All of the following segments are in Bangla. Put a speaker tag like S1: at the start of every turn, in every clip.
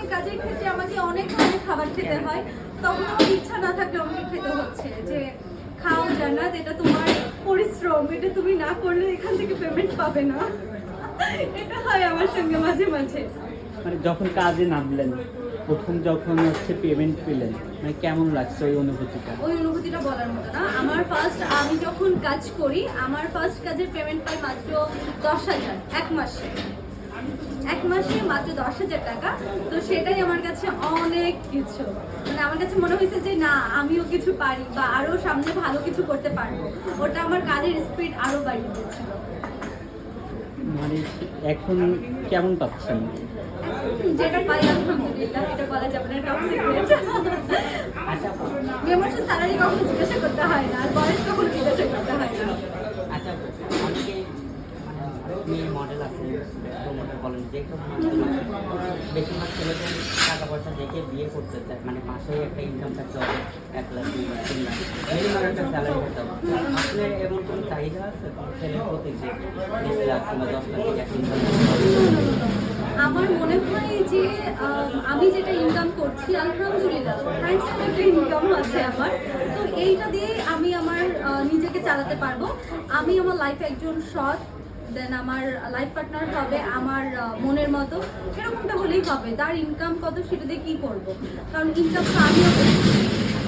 S1: ধরনের কাজের ক্ষেত্রে আমাকে অনেক ধরনের খাবার খেতে হয় তখন আমার ইচ্ছা না থাকলে আমাকে খেতে হচ্ছে যে খাও জান্নাত এটা তোমার পরিশ্রম এটা তুমি না করলে এখান থেকে পেমেন্ট পাবে না। এটা হয় আমার সঙ্গে মাঝে মাঝে।
S2: মানে যখন কাজে নামলেন প্রথম যখন হচ্ছে পেমেন্ট পেলেন মানে কেমন লাগছে ওই অনুভূতিটা?
S1: ওই অনুভূতিটা বলার মতো না। আমার ফার্স্ট আমি যখন কাজ করি আমার ফার্স্ট কাজের পেমেন্ট পাই মাত্র দশ হাজার এক মাসে। এক মাসে মাত্র দশ হাজার টাকা। তো সেটাই আমার কাছে অনেক কিছু। মানে আমার কাছে মনে হয়েছে যে না আমিও কিছু পারি বা আরও সামনে ভালো কিছু করতে পারব। ওটা আমার কাজের স্পিড আরও বাড়িয়ে দিয়েছিল।
S2: মানে এখন কেমন পাচ্ছেন?
S1: যেটা পাই আলহামদুলিল্লাহ এটা বলা যাবে না টপ সিক্রেট
S3: আচ্ছা।
S1: স্যালারি কখনো জিজ্ঞাসা করতে হয় না আর বয়স কখনো জিজ্ঞাসা করতে হয় না
S3: আচ্ছা আপু, অনেকে মানে মেয়ে মডেল আছে প্রমোটার বলেন যে বেশিরভাগ ছেলেদের টাকা পয়সা দেখে বিয়ে করতে চায় মানে মাসে একটা ইনকাম থাকতে হবে, এক লাখ, দুই লাখ, তিন লাখ মিনিমাম একটা স্যালারি হবে। এমন কোনো চাহিদা আছে? ছেলের প্রতি যে বিশ লাখ কিংবা দশ লাখ ইনকাম
S1: আমার মনে হয় যে আমি যেটা ইনকাম করছি, আলহামদুলিল্লাহ থ্যাংকস একটা ইনকাম আছে আমার। তো এইটা দিয়ে আমি আমার নিজেকে চালাতে পারব। আমি আমার লাইফে একজন সৎ দেন আমার লাইফ পার্টনার হবে আমার মনের মতো। সেরকমটা হলেই হবে। তার ইনকাম কত সেটা দিয়ে কী করব? কারণ ইনকাম তো আমিও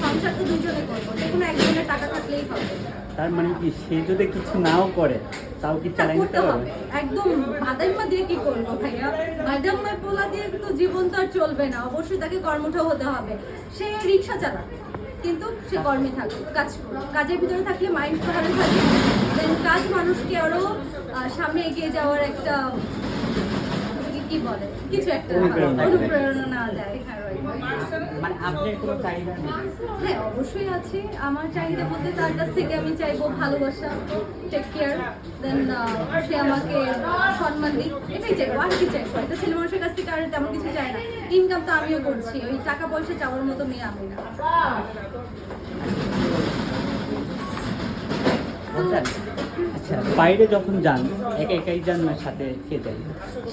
S1: সংসার তো দুজনে করব। যে কোনো একজনের টাকা থাকলেই হবে।
S2: তার মানে কি সে যদি কিছু নাও করে তাও কি নিতে
S1: করতে হবে? একদম বাদাইমা দিয়ে কি করব ভাইয়া? পোলা দিয়ে তো জীবন তো আর চলবে না। অবশ্যই তাকে কর্মঠ হতে হবে। সে রিক্সা চালাক কিন্তু সে কর্মে থাকুক কাজ করুক। কাজের ভিতরে থাকলে মাইন্ড ভালো থাকে কাজ মানুষকে আরও সামনে এগিয়ে যাওয়ার একটা কি- বলে কিছু একটা
S2: অনুপ্রেরণা দেয়।
S1: হ্যাঁ.
S3: মানে আপনার কোনো চাহিদা
S1: হ্যাঁ অবশ্যই আছে। আমার চাহিদা বলতে তার কাছ থেকে আমি চাইব ভালোবাসা টেক কেয়ার দেন সে আমাকে সম্মান দিক। এটাই চাইব আর কি চাইব? একটা ছেলে মানুষের কাছ থেকে আর তেমন কিছু চাই না। ইনকাম তো আমিও করছি ওই টাকা পয়সা চাওয়ার মতো মেয়ে আমি না।
S3: বুঝছেন
S2: আচ্ছা বাইরে যখন যান, একা একাই যান না, সাথে কে যায়?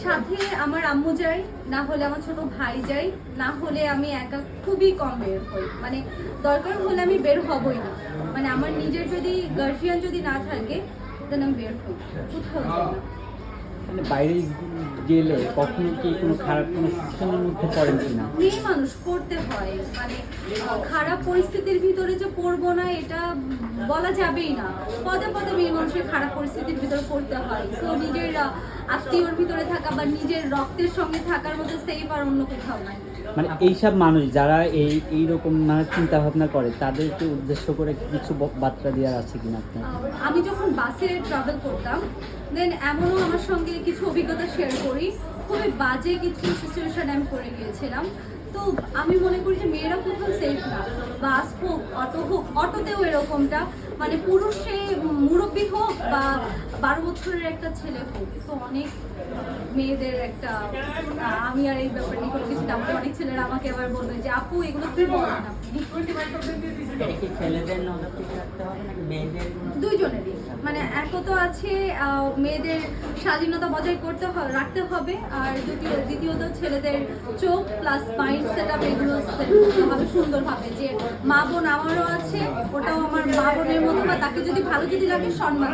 S1: সাথে আমার আম্মু যায়, না হলে আমার ছোট ভাই যায়, না হলে আমি একা খুবই কম বের হই। মানে দরকার হলে আমি বের হবই না। মানে আমার নিজের যদি গার্জিয়ান যদি না থাকে দেন আমি বের হই। কোথাও
S2: মানে বাইরে গেলে কখনো কি কোনো খারাপ কোনো সিচুয়েশনের মধ্যে পড়েন কিনা?
S1: মেয়ে মানুষ পড়তে হয় মানে খারাপ পরিস্থিতির ভিতরে যে পড়ব না, এটা বলা যাবেই না। পদে পদে মানুষের খারাপ পরিস্থিতির ভিতরে পড়তে হয়। তো নিজের আত্মীয়র ভিতরে থাকা বা নিজের রক্তের সঙ্গে থাকার মতো সেই আর অন্য কোথাও নাই।
S2: মানে এইসব মানুষ যারা এই, এইরকম মানে চিন্তা ভাবনা করে, তাদেরকে উদ্দেশ্য করে কিছু বার্তা দেওয়ার আছে কিনা
S1: আমি যখন বাসে ট্রাভেল করতাম দেন এমনও আমার সঙ্গে কিছু অভিজ্ঞতা শেয়ার করি। খুবই বাজে কিছু সিচুয়েশন আমি করে গিয়েছিলাম। তো আমি মনে করি যে মেয়েরা কোথাও সেফ না। বাস হোক, অটো হোক, অটোতেও এরকমটা। মানে পুরুষে বারো বছরের একটা ছেলে তো অনেক মেয়েদের একটা আমি আর এই ব্যাপারে নিয়ে কোনো কিছু তারপরে অনেক ছেলেরা আমাকে আবার বলবে যে আপু এগুলো কি বলেন আপনি
S3: মেয়েদের?
S1: দুইজনেরই। মানে এক তো আছে মেয়েদের স্বাধীনতা বজায় করতে হবে রাখতে হবে, আর দ্বিতীয়, দ্বিতীয়ত ছেলেদের চোখ প্লাস মাইন্ড সেট আপ এগুলো হবে সুন্দরভাবে, যে মা বোন আমারও আছে, ওটাও আমার মা বোনের মতো, বা তাকে যদি ভালো যদি লাগে সম্মান